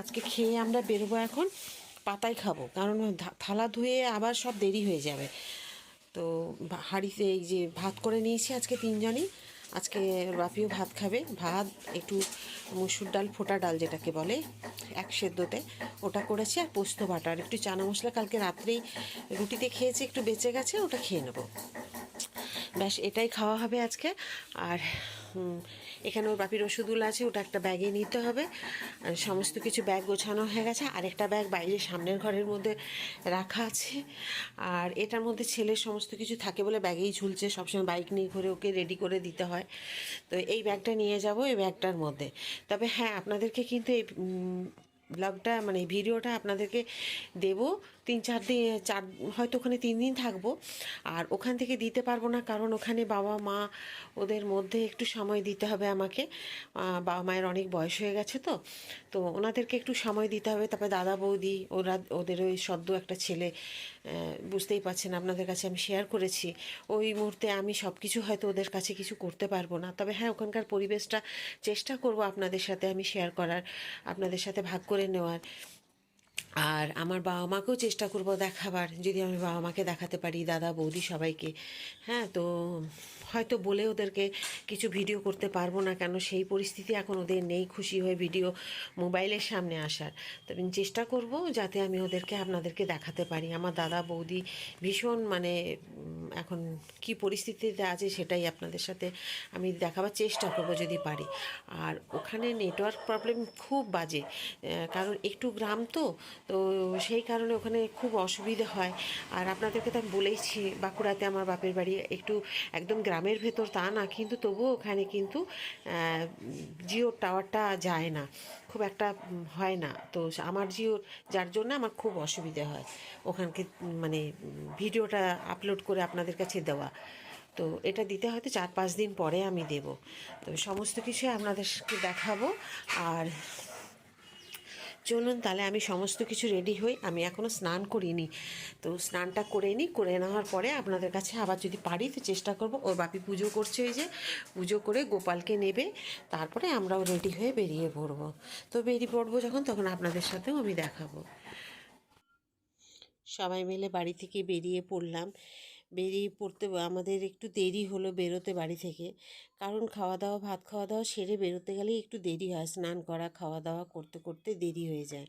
আজকে খেয়ে আমরা বেরোবো এখন পাতায় খাব। কারণ থালা ধুয়ে আবার সব দেরি হয়ে যাবে। তো হাঁড়িতে এই যে ভাত করে নিয়েছি আজকে তিনজনই। আজকে বাপিও ভাত খাবে। ভাত, একটু মুসুর ডাল, ফোটা ডাল যেটাকে বলে, এক সেদ্ধতে। ওটা করেছি আর পোস্ত বাটা। আর একটু চানা মশলা, কালকে রাত্রেই রুটিতে খেয়েছি, একটু বেঁচে গেছে, ওটা খেয়ে নেব। ব্যাস, এটাই খাওয়া হবে আজকে। আর এখানে ওর বাপির ওষুধগুলো আছে, ওটা একটা ব্যাগে নিতে হবে। সমস্ত কিছু ব্যাগ গোছানো হয়ে গেছে, আরেকটা ব্যাগ বাইরে সামনের ঘরের মধ্যে রাখা আছে। আর এটার মধ্যে ছেলের সমস্ত কিছু থাকে বলে ব্যাগেই ঝুলছে, সবসময় বাইক নিয়ে ঘুরে ওকে রেডি করে দিতে হয়। তো এই ব্যাগটা নিয়ে যাব এই ব্যাগটার মধ্যে। তবে হ্যাঁ আপনাদেরকে কিন্তু এই ব্লগটা মানে ভিডিওটা আপনাদেরকে দেব। তিন, চার দিন, চার, হয়তো ওখানে তিন দিন থাকব। আর ওখান থেকে দিতে পারব না, কারণ ওখানে বাবা, মা ওদের মধ্যে একটু সময় দিতে হবে আমাকে। বাবা মায়ের অনেক বয়স হয়ে গেছে তো তো ওনাদেরকে একটু সময় দিতে হবে। তারপরে দাদা, বৌদি, ওরা, ওদের ওই সদ্য একটা ছেলে বুঝতেই পারছেন, আপনাদের কাছে আমি শেয়ার করেছি। ওই মুহূর্তে আমি সব কিছু হয়তো ওদের কাছে কিছু করতে পারব না। তবে হ্যাঁ ওখানকার পরিবেশটা চেষ্টা করব আপনাদের সাথে আমি শেয়ার করার, আপনাদের সাথে ভাগ করে নেওয়ার। আর আমার বাবা মাকেও চেষ্টা করব দেখাবার। যদি আমি বাবা মাকে দেখাতে পারি, দাদা, বৌদি সবাইকে। হ্যাঁ তো হয়তো বলে ওদেরকে কিছু ভিডিও করতে পারব না কেন, সেই পরিস্থিতি এখন ওদের নেই, খুশি হয়ে ভিডিও মোবাইলের সামনে আসার। তবে চেষ্টা করব যাতে আমি ওদেরকে, আপনাদেরকে দেখাতে পারি। আমার দাদা, বৌদি ভীষণ মানে এখন কি পরিস্থিতিতে আছে সেটাই আপনাদের সাথে আমি দেখাবার চেষ্টা করব যদি পারি। আর ওখানে নেটওয়ার্ক প্রবলেম খুব বাজে কারণ একটু গ্রাম তো তো সেই কারণে ওখানে খুব অসুবিধা হয়। আর আপনাদেরকে তো আমি বলেইছি, বাঁকুড়াতে আমার বাপের বাড়ি একটু একদম গ্রামের ভেতর তা না, কিন্তু তবুও ওখানে কিন্তু জিওর টাওয়ারটা যায় না। খুব একটা হয় না। তো আমার জিও যার জন্য আমার খুব অসুবিধে হয়। ওখানকে মানে ভিডিওটা আপলোড করে আপনাদের কাছে দেওয়া। তো এটা দিতে হয়তো চার পাঁচ দিন পরে আমি দেব। তো সমস্ত কিছু আপনাদেরকে দেখাবো। আর চলুন তাহলে আমি সমস্ত কিছু রেডি হই। আমি এখনও স্নান করিনি। তো স্নানটা করে নিই, করে নেওয়ার পরে আপনাদের কাছে আবার যদি পারি তো চেষ্টা করব। ওর বাপি পুজো করছে ওই যে, পুজো করে গোপালকে নেবে। তারপরে আমরাও রেডি হয়ে বেরিয়ে পড়ব। তো বেরিয়ে পড়ব যখন, তখন আপনাদের সাথেও আমি দেখাবো। সবাই মিলে বাড়ি থেকে বেরিয়ে পড়লাম। বেরিয়ে পড়তে আমাদের একটু দেরি হলো বেরোতে বাড়ি থেকে। কারণ খাওয়া দাওয়া ভাত খাওয়া দাওয়া সেরে বেরোতে গেলেই একটু দেরি হয়, স্নান করা খাওয়া দাওয়া করতে করতে দেরি হয়ে যায়।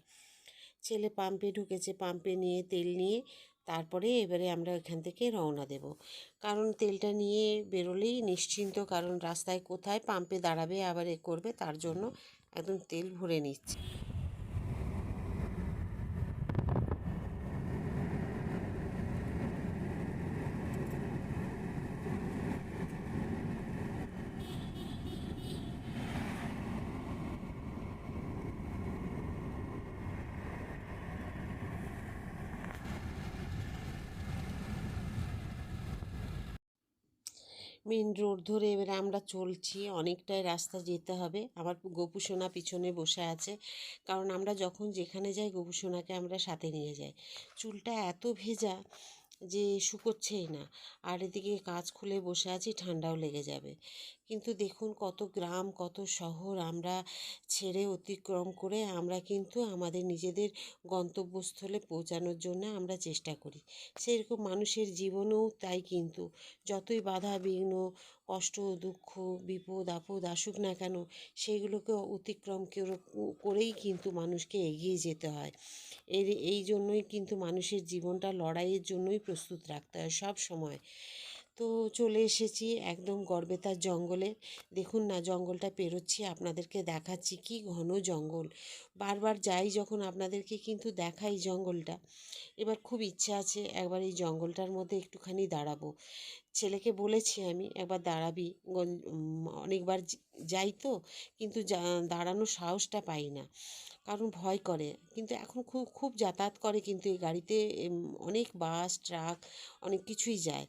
ছেলে পাম্পে ঢুকেছে, পাম্পে নিয়ে তেল নিয়ে তারপরে এবারে আমরা এখান থেকে রওনা দেব। কারণ তেলটা নিয়ে বেরোলেই নিশ্চিন্ত, কারণ রাস্তায় কোথায় পাম্পে দাঁড়াবে, আবার এ করবে, তার জন্য একদম তেল ভরে নিচ্ছে। মেন রোড ধরে এবারে আমরা চলছি, অনেকটাই রাস্তা যেতে হবে। আমার গোপুসোনা পিছনে বসে আছে, কারণ আমরা যখন যেখানে যাই গোপুসোনাকে আমরা সাথে নিয়ে যাই। চুলটা এত ভেজা যে শুকোচ্ছেই না, আর এদিকে কাজ খুলে বসে আছি, ঠান্ডাও লেগে যাবে। কিন্তু দেখুন কত গ্রাম, কত শহর আমরা ছেড়ে অতিক্রম করে আমরা কিন্তু আমাদের নিজেদের গন্তব্যস্থলে পৌঁছানোর জন্য আমরা চেষ্টা করি। সেরকম মানুষের জীবনেও তাই কিন্তু। যতই বাধা বিঘ্ন, কষ্ট, দুঃখ, বিপদ, আপদ আসুক না কেন সেইগুলোকে অতিক্রম করেই কিন্তু মানুষকে এগিয়ে যেতে হয়। এর, এই জন্যই কিন্তু মানুষের জীবনটা লড়াইয়ের জন্যই প্রস্তুত রাখতে হয় সব সময়। তো চলে এসেছি একদম গড়বেতার জঙ্গলে। দেখুন না, জঙ্গলটা পেরোচ্ছি, আপনাদেরকে দেখাচ্ছি কি ঘন জঙ্গল। বারবার যাই যখন আপনাদেরকে কিন্তু দেখাই জঙ্গলটা। এবার খুব ইচ্ছে আছে একবার এই জঙ্গলটার মধ্যে একটুখানি দাঁড়াবো। ছেলেকে বলেছি আমি, একবার দাঁড়াবি। অনেকবার যাই তো, কিন্তু দাঁড়ানোর সাহসটা পাই না। কারণ ভয় করে। কিন্তু এখন খুব খুব যাতায়াত করে কিন্তু এই গাড়িতে অনেক বাস, ট্রাক, অনেক কিছুই যায়।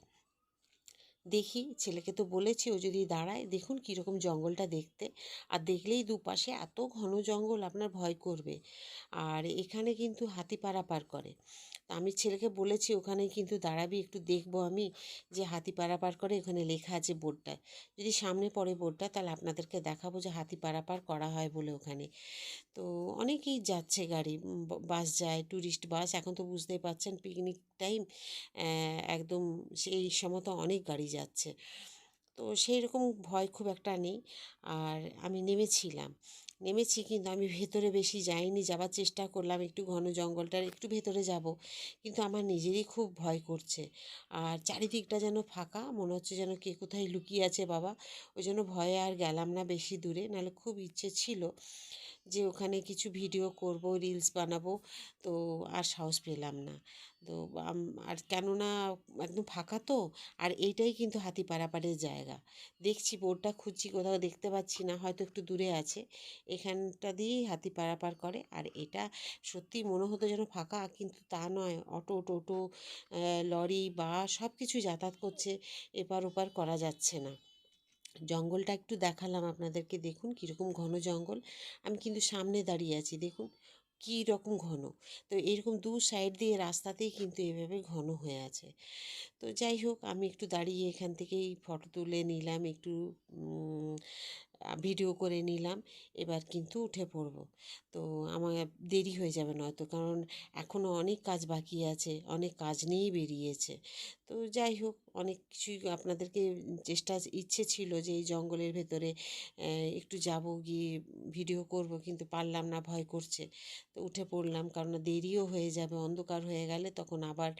দেখি, ছেলেকে তো বলেছি ও যদি দাঁড়ায়, দেখুন কীরকম জঙ্গলটা দেখতে। আর দেখলেই দুপাশে এত ঘন জঙ্গল, আপনার ভয় করবে। আর এখানে কিন্তু হাতি পারাপার করে। তা আমি ছেলেকে বলেছি, ওখানে কিন্তু দাঁড়াবি, একটু দেখব আমি যে হাতি পারাপার করে ওখানে লেখা আছে বোর্ডটায় যদি সামনে পড়ে বোর্ডটা, তাহলে আপনাদেরকে দেখাবো যে হাতি পারাপার করা হয় বলে ওখানে। তো অনেকেই যাচ্ছে গাড়ি বাস যায় ট্যুরিস্ট বাস, এখন তো বুঝতেই পারছেন পিকনিক টাইম একদম সেই সময় তো অনেক গাড়ি যাচ্ছে। তো সেই রকম ভয় খুব একটা নেই, আর আমি নেমেছিলাম। নেমেছি কিন্তু আমি ভেতরে বেশি যাইনি, যাবার চেষ্টা করলাম একটু ঘন জঙ্গলটার একটু ভেতরে যাব। কিন্তু আমার নিজেরই খুব ভয় করছে। আর চারিদিকটা যেন ফাঁকা, মনে হচ্ছে যেন কে কোথায় লুকিয়ে আছে বাবা। ওই জন্য ভয়ে আর গেলাম না বেশি দূরে, নাহলে খুব ইচ্ছে ছিল। যে ওখানে কিছু ভিডিও করব রিলস বানাবো, তো আর সাহস পেলাম না। তো আর কেননা একদম ফাঁকা তো, আর এইটাই কিন্তু হাতি পারাপারের জায়গা। দেখছি বোর্ডটা খুঁজছি, কোথাও দেখতে পাচ্ছি না, হয়তো একটু দূরে আছে। এখানটা দিয়েই হাতি পারাপার করে, আর এটা সত্যি মনে হতো যেন ফাঁকা, কিন্তু তা নয়। অটো, টোটো লরি, বাস সব কিছু যাতায়াত করছে, এপার ওপার করা যাচ্ছে না। জঙ্গলটা একটু দেখালাম আপনাদেরকে। দেখুন কীরকম ঘন জঙ্গল। আমি কিন্তু সামনে দাঁড়িয়ে আছি, দেখুন কী রকম ঘন। তো এরকম দু সাইড দিয়ে রাস্তাতেই কিন্তু এভাবে ঘন হয়ে আছে। তো যাই হোক, আমি একটু দাঁড়িয়ে এখান থেকেই ফটো তুলে নিলাম, একটু ভিডিও করে নিলাম, এবার কিন্তু উঠে পড়ব। তো আমার দেরি হয়ে যাবে নয়তো, কারণ এখনও অনেক কাজ বাকি আছে, অনেক কাজ নিয়েই বেরিয়েছে। তো যাই হোক, অনেক কিছুই আপনাদেরকে চেষ্টা ইচ্ছে ছিল যে এই জঙ্গলের ভেতরে একটু যাব, গিয়ে ভিডিও করব, কিন্তু পারলাম না, ভয় করছে। তো উঠে পড়লাম, কারণ দেরিও হয়ে যাবে, অন্ধকার হয়ে গেলে তখন আবার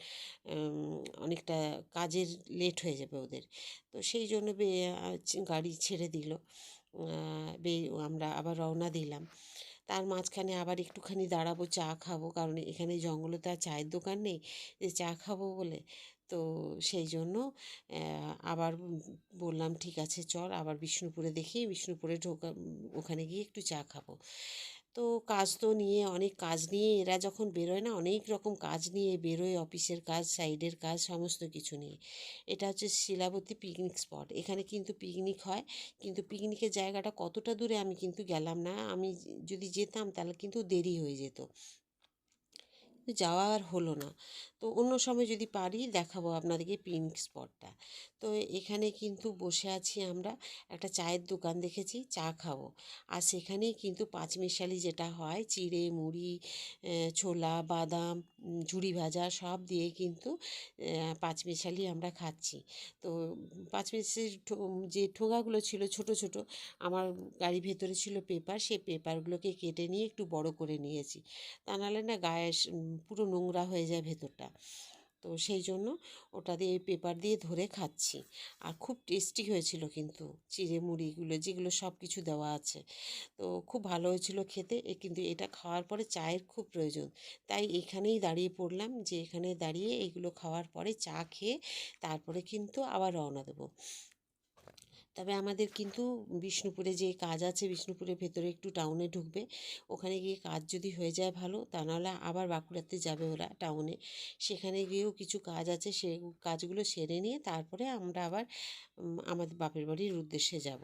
অনেকটা কাজের লেট হয়ে যাবে ওদের। তো সেই জন্য গাড়ি ছেড়ে দিল। আমরা আবার রওনা দিলাম। তার মাঝখানে আবার একটুখানি দাঁড়াবো, চা খাব, কারণ এখানে জঙ্গলে তো আর চায়ের দোকান নেই যে চা খাব বলে। তো সেই জন্য আবার বললাম, ঠিক আছে, চল আবার বিষ্ণুপুরে দেখি। বিষ্ণুপুরে ঢোকা, ওখানে গিয়ে একটু চা খাব। তো কাজ তো নিয়ে, অনেক কাজ নিয়ে, এরা যখন বেরোয় না, অনেক রকম কাজ নিয়ে বেরোয়, অফিসের কাজ, সাইডের কাজ, সমস্ত কিছু নিয়ে। এটা হচ্ছে শিলাবতী পিকনিক স্পট এখানে কিন্তু পিকনিক হয়, কিন্তু পিকনিকের জায়গাটা কতটা দূরে আমি কিন্তু গেলাম না। আমি যদি যেতাম তাহলে কিন্তু দেরি হয়ে যেত। যাওয়া আর হলো না। তো অন্য সময় যদি পারি দেখাবো আপনাদেরকে পিকনিক স্পটটা তো এখানে কিন্তু বসে আছি আমরা, একটা চায়ের দোকান দেখেছি, চা খাব। আর সেখানেই কিন্তু পাঁচমিশালি যেটা হয়, চিড়ে, মুড়ি ছোলা, বাদাম ঝুড়ি ভাজা সব দিয়ে কিন্তু পাঁচমিশালি আমরা খাচ্ছি। তো পাঁচমিশালি যে ঠোঙাগুলো ছিল ছোট ছোট, আমার গাড়ির ভেতরে ছিল পেপার সেই পেপারগুলোকে কেটে নিয়ে একটু বড় করে নিয়েছি। তা নাহলে না গায়ে পুরো নোংরা হয়ে যায় ভেতরটা। তো সেই জন্য ওটা দিয়ে পেপার দিয়ে ধরে খাচ্ছি। আর খুব টেস্টি হয়েছিল কিন্তু চিড়ে মুড়িগুলো, যেগুলো সব কিছু দেওয়া আছে। তো খুব ভালো হয়েছিল খেতে। কিন্তু এটা খাওয়ার পরে চায়ের খুব প্রয়োজন। তাই এখানেই দাঁড়িয়ে পড়লাম যে এখানে দাঁড়িয়ে এগুলো খাওয়ার পরে চা খেয়ে তারপরে কিন্তু আবার রওনা দেবো। তবে আমাদের কিন্তু বিষ্ণুপুরে যে কাজ আছে, বিষ্ণুপুরের ভেতরে একটু টাউনে ঢুকবে। ওখানে গিয়ে কাজ যদি হয়ে যায় ভালো, তা নাহলে আবার বাঁকুড়াতে যাবে ওরা টাউনে সেখানে গিয়েও কিছু কাজ আছে, সে কাজগুলো সেরে নিয়ে তারপরে আমরা আবার আমাদের বাপের বাড়ির উদ্দেশ্যে যাব।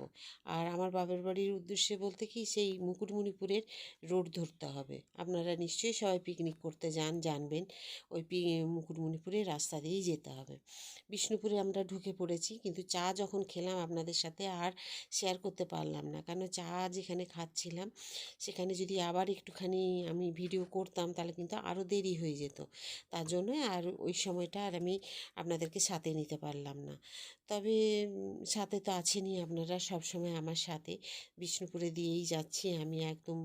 আর আমার বাপের বাড়ির উদ্দেশ্যে বলতে কি, সেই মুকুটমণিপুরের রোড ধরতে হবে। আপনারা নিশ্চয়ই সবাই পিকনিক করতে যান, জানবেন, ওই মুকুটমণিপুরের রাস্তা দিয়েই যেতে হবে। বিষ্ণুপুরে আমরা ঢুকে পড়েছি, কিন্তু চা যখন খেলাম আপনাদের সাথে আর শেয়ার করতে পারলাম না। কারণ চা যেখানে খাচ্ছিলাম, সেখানে যদি আবার একটুখানি আমি ভিডিও করতাম, তাহলে কিন্তু আরও দেরি হয়ে যেত। তার জন্য আর ওই সময়টা আর আমি আপনাদেরকে সাথে নিতে পারলাম না। তবে সাথে তো আছেনই আপনারা সবসময় আমার সাথে। বিষ্ণুপুরে দিয়েই যাচ্ছি আমি একদম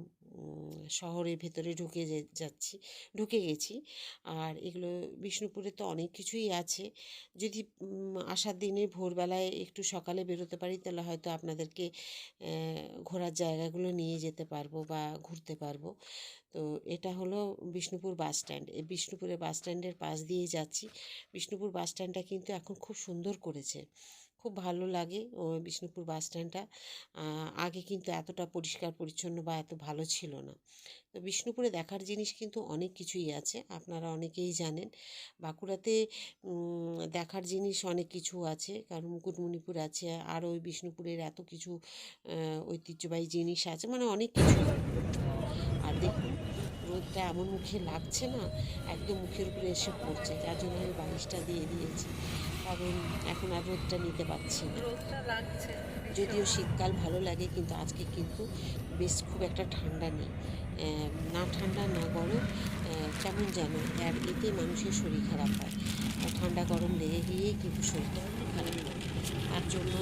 শহরের ভেতরে ঢুকে যাচ্ছি, ঢুকে গেছি। আর এগুলো বিষ্ণুপুরে তো অনেক কিছুই আছে। যদি আসার দিনে ভোরবেলায় একটু সকালে বেরোতে পারি, তাহলে হয়তো আপনাদেরকে ঘোরার জায়গাগুলো নিয়ে যেতে পারব বা ঘুরতে পারব। তো এটা হলো বিষ্ণুপুর বাস স্ট্যান্ড। এই বিষ্ণুপুরের বাস স্ট্যান্ডের পাশ দিয়েই যাচ্ছি। বিষ্ণুপুর বাস স্ট্যান্ডটা কিন্তু এখন খুব সুন্দর করেছে। খুব ভালো লাগে ও বিষ্ণুপুর বাস স্ট্যান্ডটা। আগে কিন্তু এতটা পরিষ্কার, পরিচ্ছন্ন বা এত ভালো ছিল না। তো বিষ্ণুপুরে দেখার জিনিস কিন্তু অনেক কিছুই আছে, আপনারা অনেকেই জানেন। বাঁকুড়াতে দেখার জিনিস অনেক কিছু আছে, কারণ মুকুটমণিপুর আছে আর ওই বিষ্ণুপুরের এত কিছু ঐতিহ্যবাহী জিনিস আছে মানে অনেক কিছু। আর দেখুন রোদটা এমন মুখে লাগছে না একদম মুখের উপরে এসে পড়ছে যার জন্য আমি বালিশটা দিয়ে দিয়েছি। কারণ এখন আর রোদটা নিতে পারছি না। রোদটা লাগছে। যদিও শীতকাল ভালো লাগে কিন্তু আজকে কিন্তু বেশ খুব একটা ঠান্ডা নেই। না ঠান্ডা না গরম কেমন যেন আর এতে মানুষের শরীর খারাপ হয়। আর ঠান্ডা গরম লেগে গিয়েই কিন্তু শরীরটা একটু খারাপ হয়। তার জন্য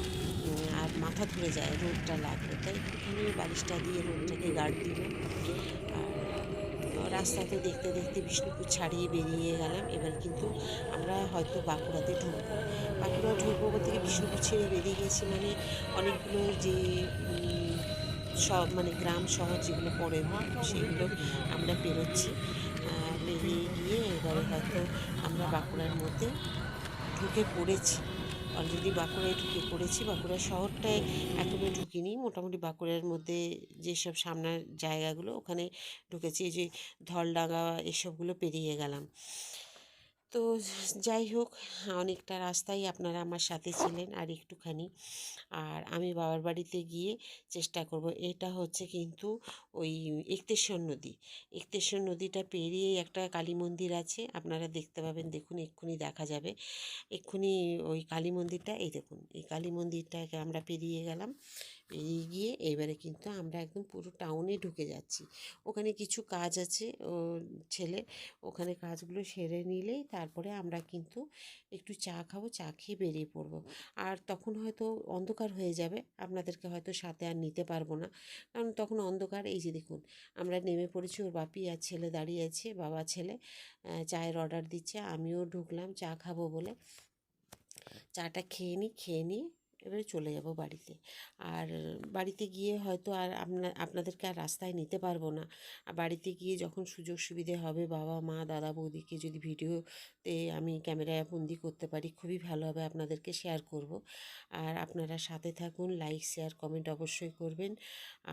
আর মাথা ধরে যায় রোদটা লাগবে। তাই একটুখানি বালিশটা দিয়ে রোদটাকে গার্ড দিল আর রাস্তাতে দেখতে দেখতে বিষ্ণুপুর ছাড়িয়ে বেরিয়ে গেলাম। এবার কিন্তু আমরা হয়তো বাঁকুড়াতে ঢুকবো। বাঁকুড়া ঢুকবো গিয়ে বিষ্ণুপুর ছেড়ে বেরিয়ে গেছি মানে অনেকগুলো যে সব মানে গ্রাম শহর যেগুলো পড়ে সেগুলো আমরা পেরোচ্ছি। পেরিয়ে গিয়ে এবারে হয়তো আমরা বাঁকুড়ার মধ্যে ঢুকে পড়েছি। অলরেডি বাঁকুড়ায় ঢুকে পড়েছি। বাঁকুড়া শহরটায় এখনও ঢুকিনি। মোটামুটি বাঁকুড়ার মধ্যে যেসব সামনের জায়গাগুলো ওখানে ঢুকেছি। এই যে ধলডাঙ্গা, এসবগুলো পেরিয়ে গেলাম। তো যাই হোক, অনেকটা রাস্তায় আপনারা আমার সাথে ছিলেন আর একটুখানি। আর আমি বাবার বাড়িতে গিয়ে চেষ্টা করব। এটা হচ্ছে কিন্তু ওই একতেশ্বর নদী। একতেশ্বর নদীটা পেরিয়ে একটা কালী মন্দির আছে। আপনারা দেখতে পাবেন, দেখুন, এক্ষুনি দেখা যাবে। এক্ষুনি ওই কালী মন্দিরটা, এই দেখুন, এই কালী মন্দিরটাকে আমরা পেরিয়ে গেলাম। পেরিয়ে গিয়ে এবারে কিন্তু আমরা একদম পুরো টাউনে ঢুকে যাচ্ছি। ওখানে কিছু কাজ আছে, ও ছেলে, ওখানে কাজগুলো সেরে নিলেই তারপরে আমরা কিন্তু একটু চা খাব, চা খেয়ে বেরিয়ে পড়ব। আর তখন হয়তো অন্ধকার হয়ে যাবে, আপনাদেরকে হয়তো সাথে আর নিতে পারব না। কারণ তখন অন্ধকার, এই যে দেখুন, আমরা নেমে পড়েছি, ওর বাপি আর ছেলে দাঁড়িয়ে আছে, বাবা, ছেলে চায়ের অর্ডার দিচ্ছে, আমিও ঢুকলাম, চা খাব বলে। চাটা খেয়ে নিই খেয়ে নিয়ে এবারে চলে যাব বাড়িতে। আর বাড়িতে গিয়ে হয়তো আর আপনা, আপনাদেরকে আর রাস্তায় নিতে পারব না। আর বাড়িতে গিয়ে যখন সুযোগ সুবিধে হবে বাবা, মা, দাদা, বৌদিকে যদি ভিডিওতে আমি ক্যামেরায় বন্দি করতে পারি, খুবই ভালো হবে আপনাদেরকে শেয়ার করব। আর আপনারা সাথে থাকুন লাইক শেয়ার কমেন্ট অবশ্যই করবেন।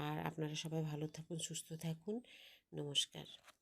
আর আপনারা সবাই ভালো থাকুন, সুস্থ থাকুন। নমস্কার।